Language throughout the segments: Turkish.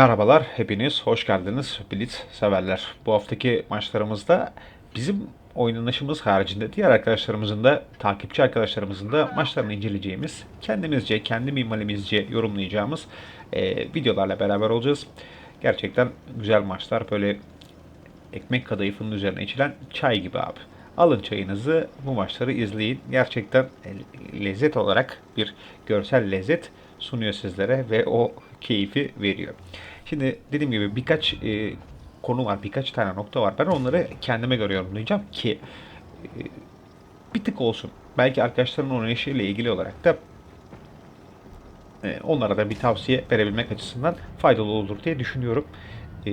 Merhabalar, hepiniz hoş geldiniz Blitz severler. Bu haftaki maçlarımızda bizim oynanışımız haricinde diğer arkadaşlarımızın da, takipçi arkadaşlarımızın da maçlarını inceleyeceğimiz, kendimizce, kendi mimalimizce yorumlayacağımız e, videolarla beraber olacağız. Gerçekten güzel maçlar, böyle ekmek kadayıfının üzerine içilen çay gibi abi. Alın çayınızı, bu maçları izleyin. Gerçekten e, lezzet olarak bir görsel lezzet sunuyor sizlere ve o keyfi veriyor. Şimdi dediğim gibi birkaç e, konu var, birkaç tane nokta var. Ben onları kendime göre yorumlayacağım ki e, bir tık olsun. Belki arkadaşların oynayışıyla ilgili olarak da e, onlara da bir tavsiye verebilmek açısından faydalı olur diye düşünüyorum. E,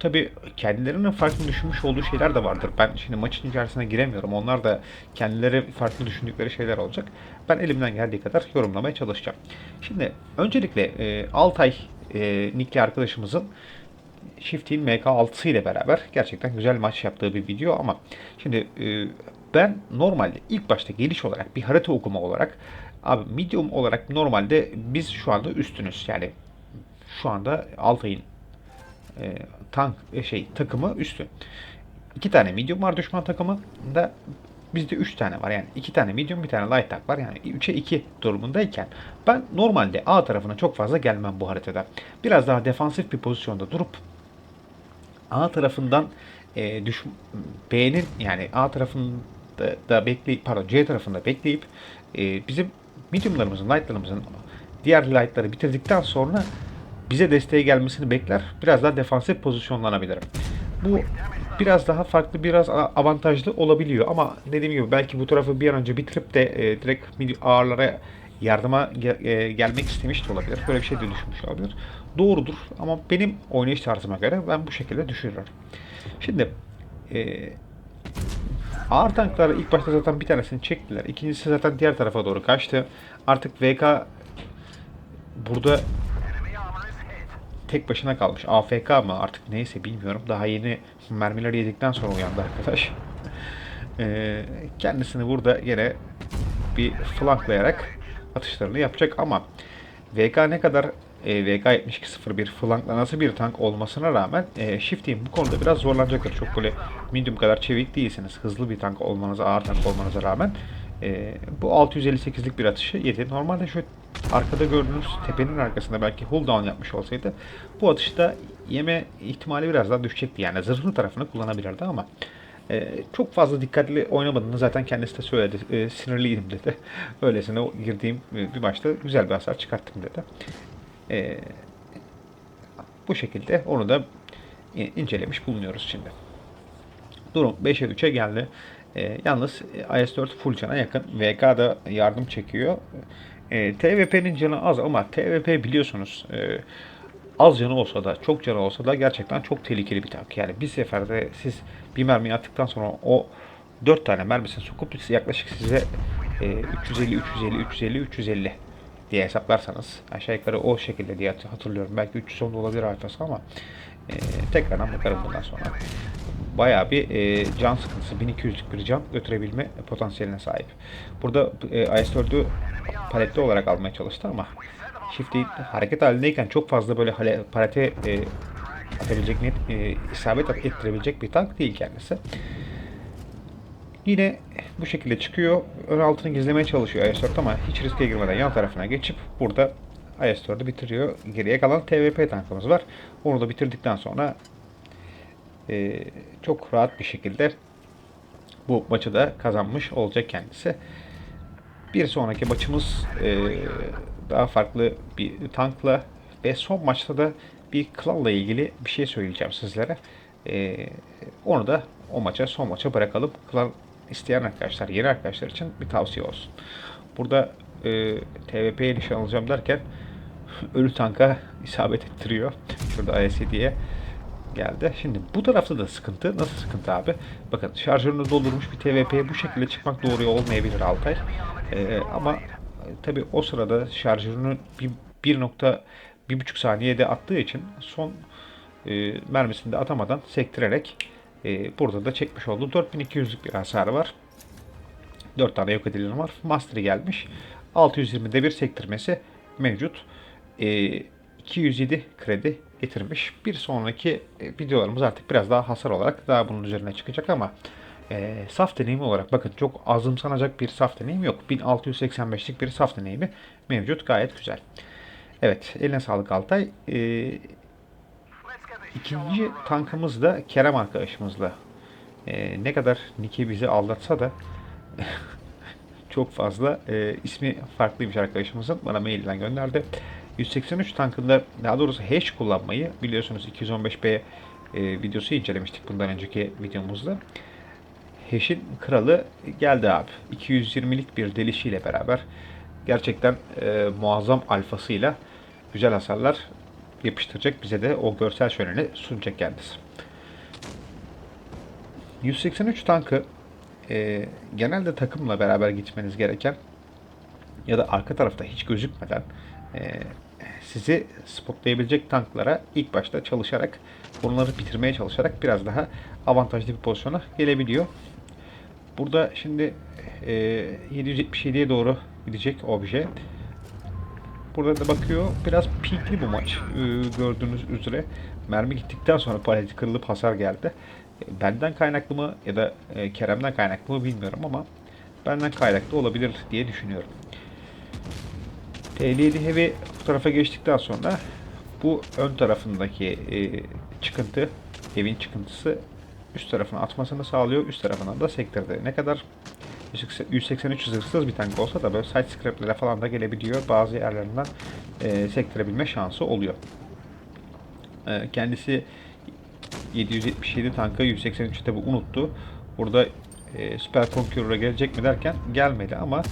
Tabii kendilerinin farklı düşünmüş olduğu şeyler de vardır. Ben şimdi maçın içerisine giremiyorum. Onlar da kendileri farklı düşündükleri şeyler olacak. Ben elimden geldiği kadar yorumlamaya çalışacağım. Şimdi öncelikle e, Altay e, Nickli arkadaşımızın Shifty'in MK6 ile beraber gerçekten güzel maç yaptığı bir video ama şimdi e, ben normalde ilk başta geliş olarak bir harita okuma olarak abi medium olarak normalde biz şu anda üstünüz. Yani şu anda Altay'ın e, tank e, şey takımı üstün. İki tane medium var düşman takımında. Bizde üç tane var. Yani iki tane medium bir tane light tank var. Yani 3'e 2 durumundayken ben normalde A tarafına çok fazla gelmem bu haritada. Biraz daha defansif bir pozisyonda durup A tarafından e, düş B'nin yani A tarafında da bekleyip pardon C tarafında bekleyip e, bizim mediumlarımızın lightlarımızın diğer lightları bitirdikten sonra bize desteğe gelmesini bekler. Biraz daha defansif pozisyonlanabilirim. Bu biraz daha farklı, biraz avantajlı olabiliyor ama dediğim gibi belki bu tarafı bir an önce bitirip de e, direkt ağırlara yardıma ge- e, gelmek istemiş de olabilir. Böyle bir şey de düşünmüş olabilir. Doğrudur ama benim oynayış tarzıma göre ben bu şekilde düşünüyorum. Şimdi e, ağır tanklar ilk başta zaten bir tanesini çektiler. İkincisi zaten diğer tarafa doğru kaçtı. Artık VK burada tek başına kalmış. AFK mı artık neyse bilmiyorum. Daha yeni mermileri yedikten sonra uyandı arkadaş. Ee, kendisini burada yine bir flanklayarak atışlarını yapacak ama VK ne kadar e, VK 7201 flankla nasıl bir tank olmasına rağmen e, Shifty'in bu konuda biraz zorlanacaktır. Çok böyle medium kadar çevik değilsiniz. Hızlı bir tank olmanıza, ağır tank olmanıza rağmen e, bu 658'lik bir atışı yedi. Normalde şu arkada gördüğünüz tepenin arkasında belki hull down yapmış olsaydı bu atışta yeme ihtimali biraz daha düşecekti. Yani zırhlı tarafını kullanabilirdi ama e, çok fazla dikkatli oynamadığını zaten kendisi de söyledi. E, sinirliydim dedi. Öylesine girdiğim bir maçta güzel bir hasar çıkarttım dedi. E, bu şekilde onu da incelemiş bulunuyoruz şimdi. Durum 5'e 3'e geldi. E, yalnız IS-4 full cana yakın. VK da yardım çekiyor. E, TVP'nin canı az ama TVP biliyorsunuz e, az canı olsa da çok canı olsa da gerçekten çok tehlikeli bir tank. Yani bir seferde siz bir mermi attıktan sonra o 4 tane mermisini sokup yaklaşık size e, 350 350 350 350 diye hesaplarsanız aşağı yukarı o şekilde diye hatırlıyorum. Belki 310 da olabilir alfası ama e, tekrardan bakarım bundan sonra. Bayağı bir e, can sıkıntısı 1200'lük bir can götürebilme potansiyeline sahip. Burada e, IS-4'ü paletli olarak almaya çalıştı ama Shift'i hareket halindeyken çok fazla böyle hale, palete e, atabilecek net e, isabet ettirebilecek bir tank değil kendisi. Yine bu şekilde çıkıyor. Ön altını gizlemeye çalışıyor IS-4 ama hiç riske girmeden yan tarafına geçip burada IS-4'ü bitiriyor. Geriye kalan TVP tankımız var. Onu da bitirdikten sonra e, çok rahat bir şekilde bu maçı da kazanmış olacak kendisi. Bir sonraki maçımız e, daha farklı bir tankla ve son maçta da bir klanla ilgili bir şey söyleyeceğim sizlere. E, onu da o maça son maça bırakalım. Klan isteyen arkadaşlar, yeni arkadaşlar için bir tavsiye olsun. Burada e, TVP'ye nişan alacağım derken ölü tanka isabet ettiriyor. Şurada ISD'ye geldi. Şimdi bu tarafta da sıkıntı. Nasıl sıkıntı abi? Bakın şarjörünü doldurmuş bir TVP'ye bu şekilde çıkmak doğru olmayabilir Altay. Ee, ama tabi o sırada şarjörünü bir, bir nokta bir buçuk saniyede attığı için son e, mermisini de atamadan sektirerek e, burada da çekmiş oldu. 4200'lük bir hasarı var. 4 tane yok edilen var. Master'ı gelmiş. 620'de bir sektirmesi mevcut. E, 207 kredi getirmiş. Bir sonraki e, videolarımız artık biraz daha hasar olarak daha bunun üzerine çıkacak ama e, saf deneyimi olarak bakın çok azımsanacak bir saf deneyim yok. 1685'lik bir saf deneyimi mevcut. Gayet güzel. Evet eline sağlık Altay. E, ikinci tankımız da Kerem arkadaşımızla. E, ne kadar Niki bizi aldatsa da çok fazla e, ismi farklıymış arkadaşımızın. Bana mailden gönderdi. 183 tankında daha doğrusu hash kullanmayı biliyorsunuz 215B e, videosu incelemiştik bundan önceki videomuzda. Hash'in kralı geldi abi. 220'lik bir delişiyle beraber gerçekten e, muazzam alfasıyla güzel hasarlar yapıştıracak. Bize de o görsel şöleni sunacak kendisi. 183 tankı e, genelde takımla beraber gitmeniz gereken ya da arka tarafta hiç gözükmeden e, sizi spotlayabilecek tanklara ilk başta çalışarak bunları bitirmeye çalışarak biraz daha avantajlı bir pozisyona gelebiliyor. Burada şimdi e, 777'ye doğru gidecek obje. Burada da bakıyor biraz peakli bu maç e, gördüğünüz üzere. Mermi gittikten sonra paleti kırılıp hasar geldi. E, Benden kaynaklı mı ya da e, Kerem'den kaynaklı mı bilmiyorum ama benden kaynaklı olabilir diye düşünüyorum. T57 Heavy bu tarafa geçtikten sonra bu ön tarafındaki e, çıkıntı, evin çıkıntısı üst tarafına atmasını sağlıyor. Üst tarafından da sektirdi. Ne kadar 183 zırhsız bir tank olsa da böyle side scrap'lere falan da gelebiliyor. Bazı yerlerinden e, sektirebilme şansı oluyor. E, kendisi 777 tankı 183'ü tabi unuttu. Burada e, Super Conqueror'a gelecek mi derken gelmedi ama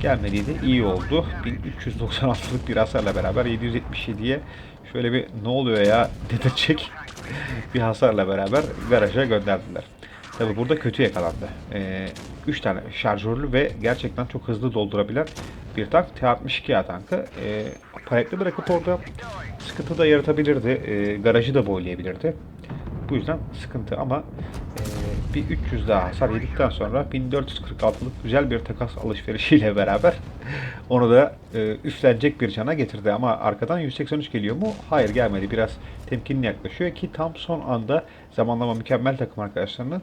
gelmediği de iyi oldu. 1396'lık bir hasarla beraber 777'ye şöyle bir ne oluyor ya dedirtecek bir hasarla beraber garaja gönderdiler. Tabi burada kötü yakalandı. 3 tane şarjörlü ve gerçekten çok hızlı doldurabilen bir tank. T-62A tankı. E, paletli bırakıp orada sıkıntı da yaratabilirdi. E, garajı da boylayabilirdi. Bu yüzden sıkıntı ama e, bir 300 daha hasar yedikten sonra 1446'lık güzel bir takas alışverişiyle beraber onu da e, üstlenecek bir cana getirdi. Ama arkadan 183 geliyor mu? Hayır gelmedi. Biraz temkinli yaklaşıyor ki tam son anda zamanlama mükemmel takım arkadaşlarının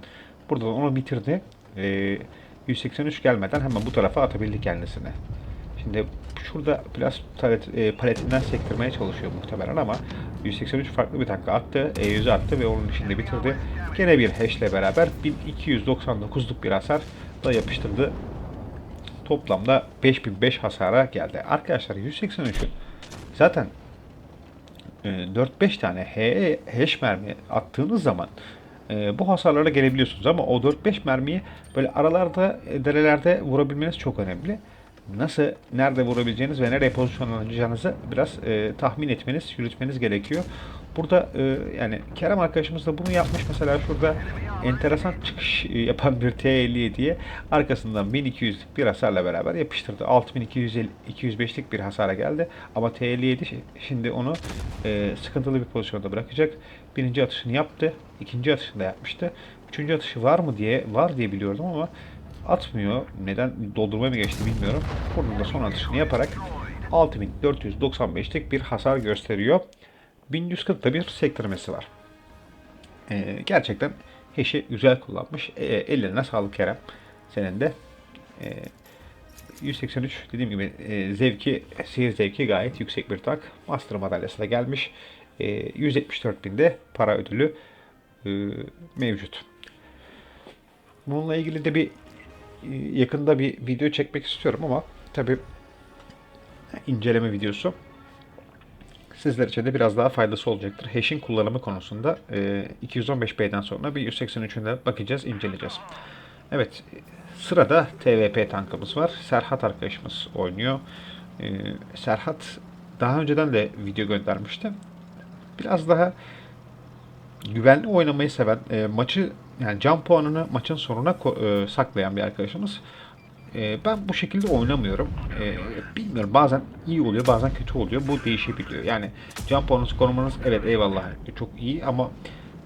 burada onu bitirdi. E, 183 gelmeden hemen bu tarafa atabildi kendisine. Şimdi şurada biraz palet, e, paletinden sektirmeye çalışıyor muhtemelen ama 183 farklı bir tanka attı. E100'ü attı ve onun içinde bitirdi. Gene bir hash ile beraber 1299'luk bir hasar da yapıştırdı. Toplamda 5005 hasara geldi. Arkadaşlar 183'ün zaten e, 4-5 tane HE hash mermi attığınız zaman e, bu hasarlara gelebiliyorsunuz ama o 4-5 mermiyi böyle aralarda, e, derelerde vurabilmeniz çok önemli nasıl, nerede vurabileceğiniz ve nereye pozisyonlanacağınızı biraz e, tahmin etmeniz, yürütmeniz gerekiyor. Burada e, yani Kerem arkadaşımız da bunu yapmış. Mesela şurada enteresan çıkış e, yapan bir T57'ye arkasından 1200'lük bir hasarla beraber yapıştırdı. 6225'lik bir hasara geldi. Ama T57 şimdi onu e, sıkıntılı bir pozisyonda bırakacak. Birinci atışını yaptı. ikinci atışını da yapmıştı. Üçüncü atışı var mı diye var diye biliyordum ama atmıyor. Neden doldurmaya mı geçti bilmiyorum. Burada da son atışını yaparak 6495'lik bir hasar gösteriyor. 1140'da bir sektirmesi var. Ee, gerçekten Heş'i güzel kullanmış. Ee, ellerine sağlık Kerem. Senin de. Ee, 183 dediğim gibi e, zevki, seyir zevki gayet yüksek bir tak. Master madalyası da gelmiş. E, 174 binde para ödülü e, mevcut. Bununla ilgili de bir e, yakında bir video çekmek istiyorum ama tabi inceleme videosu sizler için de biraz daha faydası olacaktır. Hash'in kullanımı konusunda 215B'den sonra bir 183'ünde bakacağız, inceleyeceğiz. Evet, sırada TVP tankımız var. Serhat arkadaşımız oynuyor. E, Serhat daha önceden de video göndermişti. Biraz daha güvenli oynamayı seven, e, maçı yani can puanını maçın sonuna e, saklayan bir arkadaşımız. E, ben bu şekilde oynamıyorum. E, bilmiyorum bazen iyi oluyor bazen kötü oluyor. Bu değişebiliyor. Yani can puanınızı korumanız evet eyvallah çok iyi ama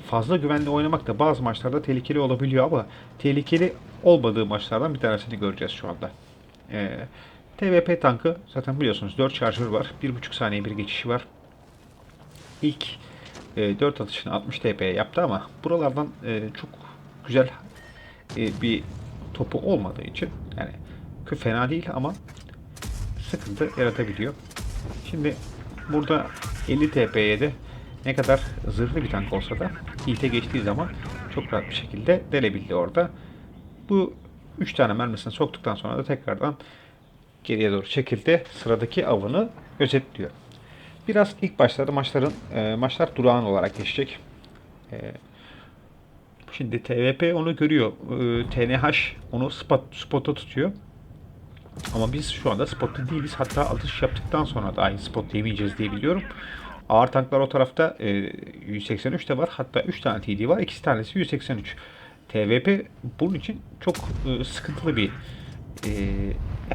fazla güvenli oynamak da bazı maçlarda tehlikeli olabiliyor ama tehlikeli olmadığı maçlardan bir tanesini göreceğiz şu anda. E, TVP tankı zaten biliyorsunuz 4 şarjör var. 1.5 saniye bir geçişi var. ilk e, 4 atışını 60 TP'ye yaptı ama buralardan e, çok güzel e, bir topu olmadığı için yani fena değil ama sıkıntı yaratabiliyor. Şimdi burada 50 TP'ye de ne kadar zırhlı bir tank olsa da hilte geçtiği zaman çok rahat bir şekilde delebildi orada. Bu 3 tane mermisini soktuktan sonra da tekrardan geriye doğru çekildi. Sıradaki avını gözetliyor. Biraz ilk başlarda maçların e, maçlar durağan olarak geçecek. E, şimdi TVP onu görüyor. E, TNH onu spot, spota tutuyor. Ama biz şu anda spotta değiliz. Hatta atış yaptıktan sonra da aynı spot yemeyeceğiz diye biliyorum. Ağır tanklar o tarafta e, 183 de var. Hatta 3 tane TD var. İkisi tanesi 183. TVP bunun için çok e, sıkıntılı bir e,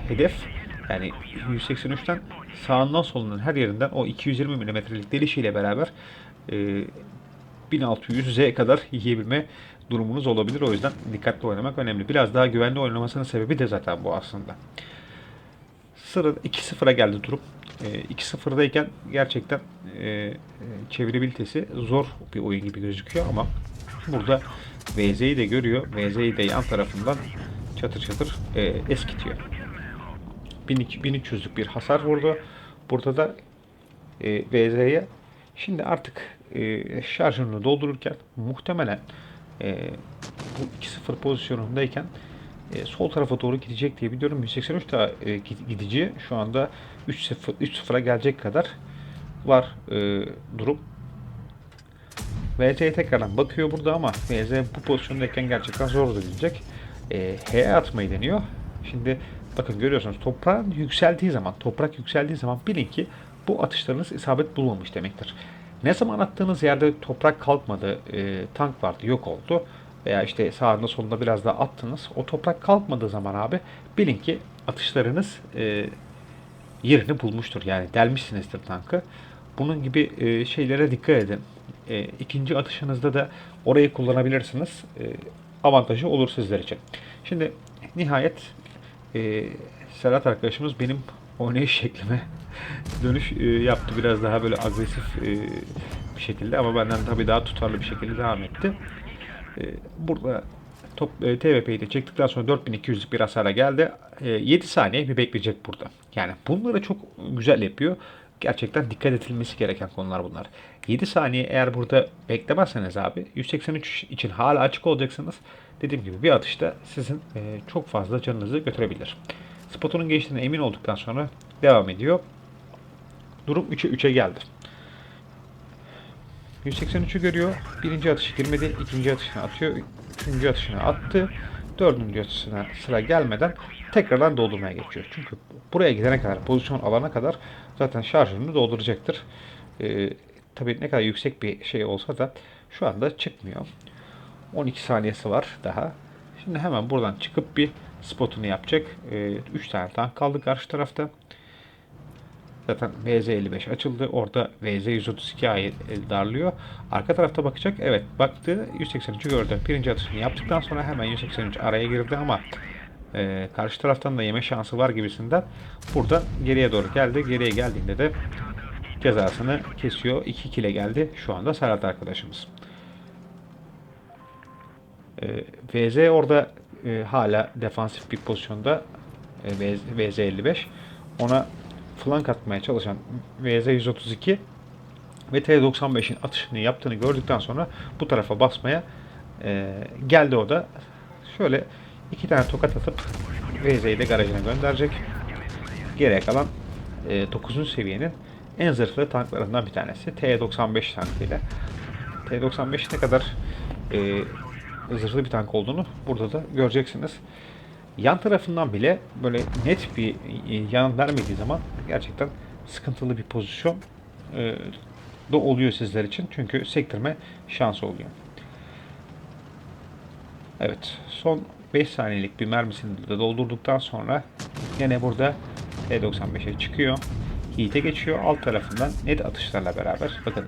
hedef. Yani 183'ten sağından solundan her yerinden o 220 mm'lik delişiyle beraber e, 1600'e kadar yiyebilme durumunuz olabilir. O yüzden dikkatli oynamak önemli. Biraz daha güvenli oynamasının sebebi de zaten bu aslında. Sırada 2-0'a geldi durum. E, 2-0'dayken gerçekten e, çevirebilitesi zor bir oyun gibi gözüküyor ama burada VZ'yi de görüyor. VZ'yi de yan tarafından çatır çatır e, eskitiyor. 1300'lük bir hasar vurdu. Burada da e, VZ'ye şimdi artık e, şarjını doldururken muhtemelen e, bu 2-0 pozisyonundayken e, sol tarafa doğru gidecek diye biliyorum. 183 daha e, gid- gidici şu anda 3-0 3-0'a gelecek kadar var e, durum. VZ'ye tekrardan bakıyor burada ama VZ bu pozisyondayken gerçekten zor dönecek. E, H atmayı deniyor. Şimdi bakın görüyorsunuz toprağın yükseldiği zaman, toprak yükseldiği zaman bilin ki bu atışlarınız isabet bulmamış demektir. Ne zaman attığınız yerde toprak kalkmadı, e, tank vardı, yok oldu veya işte sağında solunda biraz daha attınız. O toprak kalkmadığı zaman abi bilin ki atışlarınız e, yerini bulmuştur. Yani delmişsinizdir tankı. Bunun gibi e, şeylere dikkat edin. E, ikinci atışınızda da orayı kullanabilirsiniz. E, avantajı olur sizler için. Şimdi nihayet e, Serhat arkadaşımız benim oynayış şeklime dönüş e, yaptı. Biraz daha böyle agresif e, bir şekilde ama benden tabii daha tutarlı bir şekilde devam etti. E, burada top e, TVP'yi de çektikten sonra 4200'lük bir hasara geldi. E, 7 saniye bir bekleyecek burada. Yani bunları çok güzel yapıyor. Gerçekten dikkat edilmesi gereken konular bunlar. 7 saniye eğer burada beklemezseniz abi 183 için hala açık olacaksınız. Dediğim gibi bir atışta sizin e, çok fazla canınızı götürebilir. Spotunun geçtiğine emin olduktan sonra devam ediyor. Durum 3'e 3'e geldi. 183'ü görüyor. Birinci atışı girmedi. ikinci atışını atıyor. Üçüncü atışını attı. Dördüncü atışına sıra gelmeden tekrardan doldurmaya geçiyor. Çünkü buraya gidene kadar, pozisyon alana kadar zaten şarjını dolduracaktır. Ee, tabii ne kadar yüksek bir şey olsa da şu anda çıkmıyor. 12 saniyesi var daha. Şimdi hemen buradan çıkıp bir spotunu yapacak. 3 tane tank kaldı karşı tarafta. Zaten VZ55 açıldı. Orada VZ132 ayet darlıyor. Arka tarafta bakacak. Evet baktı. 183'ü gördü. Birinci atışını yaptıktan sonra hemen 183 araya girdi ama e, karşı taraftan da yeme şansı var gibisinden burada geriye doğru geldi. Geriye geldiğinde de cezasını kesiyor. 2 kile geldi. Şu anda Serhat arkadaşımız. E, VZ orada e, hala defansif bir pozisyonda e, VZ, VZ55 ona flank atmaya çalışan VZ132 ve T95'in atışını yaptığını gördükten sonra bu tarafa basmaya e, geldi o da. Şöyle iki tane tokat atıp VZ'yi de garajına gönderecek. Geriye kalan e, 9. seviyenin en zırhlı tanklarından bir tanesi. T95 tankıyla. T95 ne kadar e, zırhlı bir tank olduğunu burada da göreceksiniz. Yan tarafından bile böyle net bir e, yan vermediği zaman gerçekten sıkıntılı bir pozisyon e, da oluyor sizler için. Çünkü sektirme şansı oluyor. Evet. Son 5 saniyelik bir mermisini de doldurduktan sonra yine burada T95'e çıkıyor. Heat'e geçiyor. Alt tarafından net atışlarla beraber. Bakın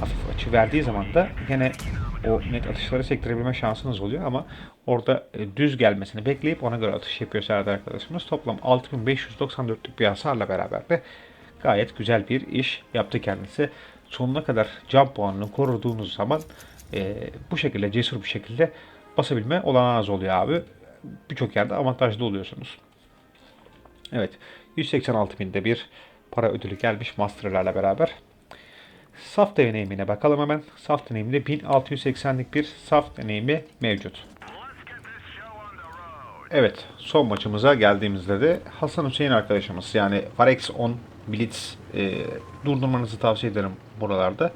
hafif açı verdiği zaman da yine o net atışları sektirebilme şansınız oluyor ama orada e, düz gelmesini bekleyip ona göre atış yapıyor Serdar arkadaşımız. Toplam 6594'lük bir hasarla beraber de gayet güzel bir iş yaptı kendisi. sonuna kadar can puanını koruduğunuz zaman e, bu şekilde cesur bir şekilde basabilme olanağınız oluyor abi. Birçok yerde avantajlı oluyorsunuz. Evet. 186 binde bir para ödülü gelmiş Master'larla beraber. Saf deneyimine bakalım hemen. Saf deneyiminde 1680'lik bir saf deneyimi mevcut. Evet, son maçımıza geldiğimizde de Hasan Hüseyin arkadaşımız yani Varex 10 Blitz e, durdurmanızı tavsiye ederim buralarda.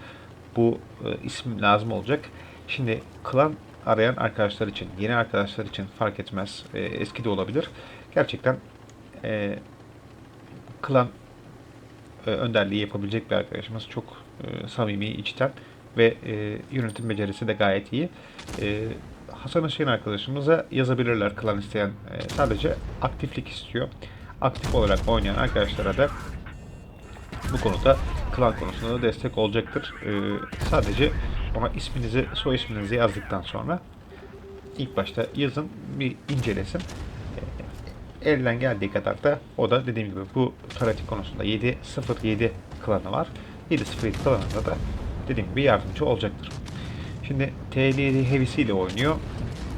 Bu e, isim lazım olacak. Şimdi klan arayan arkadaşlar için, yeni arkadaşlar için fark etmez. E, eski de olabilir. Gerçekten e, klan önderliği yapabilecek bir arkadaşımız. Çok e, samimi, içten ve e, yönetim becerisi de gayet iyi. E, Hasan Hüseyin arkadaşımıza yazabilirler klan isteyen. E, sadece aktiflik istiyor. Aktif olarak oynayan arkadaşlara da bu konuda klan konusunda da destek olacaktır. E, sadece ona isminizi, soy isminizi yazdıktan sonra ilk başta yazın, bir incelesin. E, elden geldiği kadar da o da dediğim gibi bu taratik konusunda 707 klanı var. 707 klanında da dediğim gibi yardımcı olacaktır. Şimdi TL Heavy ile oynuyor.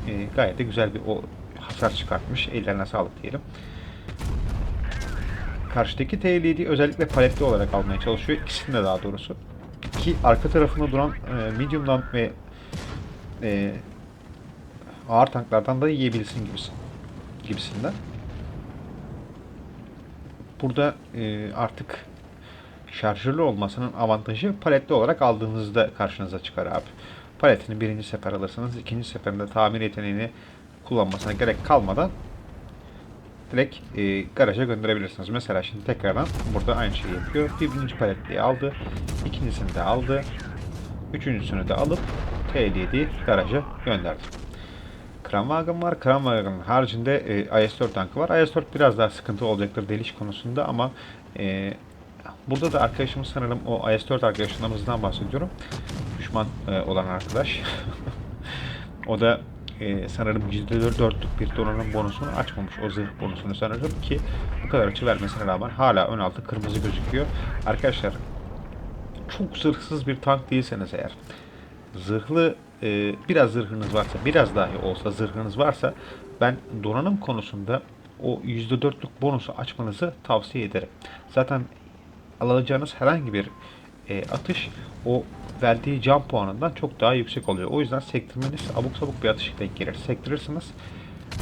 E, gayet de güzel bir o hasar çıkartmış. Ellerine sağlık diyelim. Karşıdaki TL özellikle paletli olarak almaya çalışıyor. İkisini de daha doğrusu. Ki arka tarafında duran e, medium'dan ve e, ağır tanklardan da yiyebilsin gibisin, gibisinden. Burada e, artık şarjörlü olmasının avantajı paletli olarak aldığınızda karşınıza çıkar abi. Paletini birinci sefer alırsanız ikinci seferinde tamir yeteneğini kullanmasına gerek kalmadan direkt e, garaja gönderebilirsiniz. Mesela şimdi tekrardan burada aynı şeyi yapıyor. Birinci paletliği aldı. ikincisini de aldı. Üçüncüsünü de alıp T7'yi garaja gönderdi. Kranwagen var. Kranwagen'ın haricinde e, IS-4 tankı var. IS-4 biraz daha sıkıntı olacaktır deliş konusunda ama e, burada da arkadaşımız sanırım o IS-4 arkadaşlarımızdan bahsediyorum. Düşman e, olan arkadaş. o da e, sanırım %4'lük bir donanım bonusunu açmamış. O zırh bonusunu sanırım ki bu kadar açı vermesine rağmen hala ön altı kırmızı gözüküyor. Arkadaşlar çok zırhsız bir tank değilseniz eğer zırhlı e, biraz zırhınız varsa biraz dahi olsa zırhınız varsa ben donanım konusunda o %4'lük bonusu açmanızı tavsiye ederim. Zaten alacağınız herhangi bir e, atış o verdiği can puanından çok daha yüksek oluyor. O yüzden sektirmeniz abuk sabuk bir atış denk gelir. Sektirirsiniz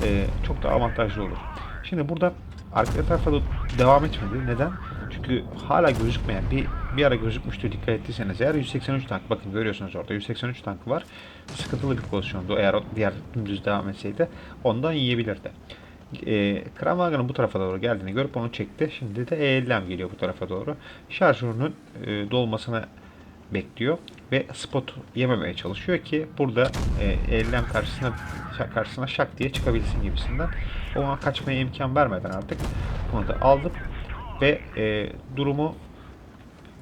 e, çok daha avantajlı olur. Şimdi burada arka tarafa devam etmedi. Neden? Çünkü hala gözükmeyen bir bir ara gözükmüştü dikkat ettiyseniz eğer 183 tank bakın görüyorsunuz orada 183 tank var. Sıkıntılı bir pozisyondu eğer diğer dümdüz devam etseydi ondan yiyebilirdi. E, Kramwagen'ın bu tarafa doğru geldiğini görüp onu çekti. Şimdi de ELM geliyor bu tarafa doğru. Şarjörünün e, dolmasını bekliyor ve spot yememeye çalışıyor ki burada e, ELM karşısına karşısına şak diye çıkabilsin gibisinden. Ona kaçmaya imkan vermeden artık bunu da aldık ve e, durumu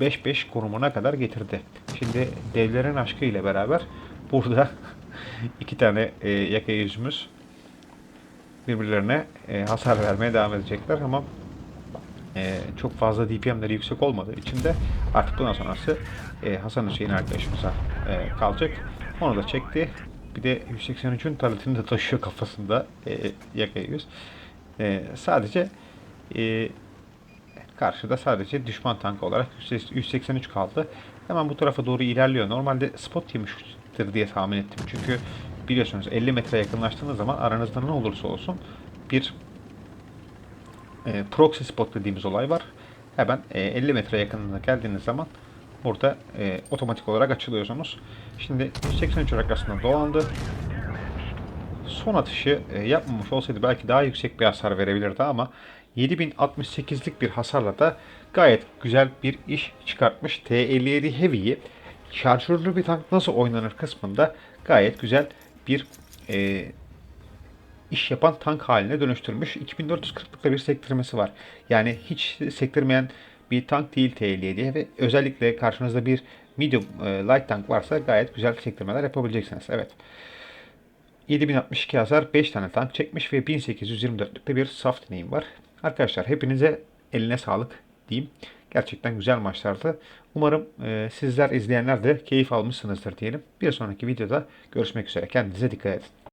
5-5 konumuna kadar getirdi. Şimdi devlerin aşkı ile beraber burada iki tane e, yaka yüzümüz birbirlerine e, hasar vermeye devam edecekler ama e, çok fazla DPM'leri yüksek olmadığı için de artık bundan sonrası e, Hasan Hüseyin arkadaşımıza e, kalacak. Onu da çekti. Bir de 183'ün taletini de taşıyor kafasında e, yaka yüz. E, sadece e, karşıda sadece düşman tankı olarak 183 kaldı. Hemen bu tarafa doğru ilerliyor. Normalde spot yemiştir diye tahmin ettim. Çünkü biliyorsunuz 50 metre yakınlaştığınız zaman aranızda ne olursa olsun bir e, proxy spot dediğimiz olay var. Hemen e, 50 metre yakınına geldiğiniz zaman burada e, otomatik olarak açılıyorsunuz. Şimdi 183 arkasında dolandı. Son atışı e, yapmamış olsaydı belki daha yüksek bir hasar verebilirdi ama 7068'lik bir hasarla da gayet güzel bir iş çıkartmış. T57 Heavy'yi şarjörlü bir tank nasıl oynanır kısmında gayet güzel bir e, iş yapan tank haline dönüştürmüş. 2440'lık bir sektirmesi var. Yani hiç sektirmeyen bir tank değil T57 ve özellikle karşınızda bir medium e, light tank varsa gayet güzel sektirmeler yapabileceksiniz. Evet. 7062 hasar 5 tane tank çekmiş ve 1824'lükte bir saf deneyim var. Arkadaşlar hepinize eline sağlık diyeyim. Gerçekten güzel maçlardı. Umarım e, sizler izleyenler de keyif almışsınızdır diyelim. Bir sonraki videoda görüşmek üzere. Kendinize dikkat edin.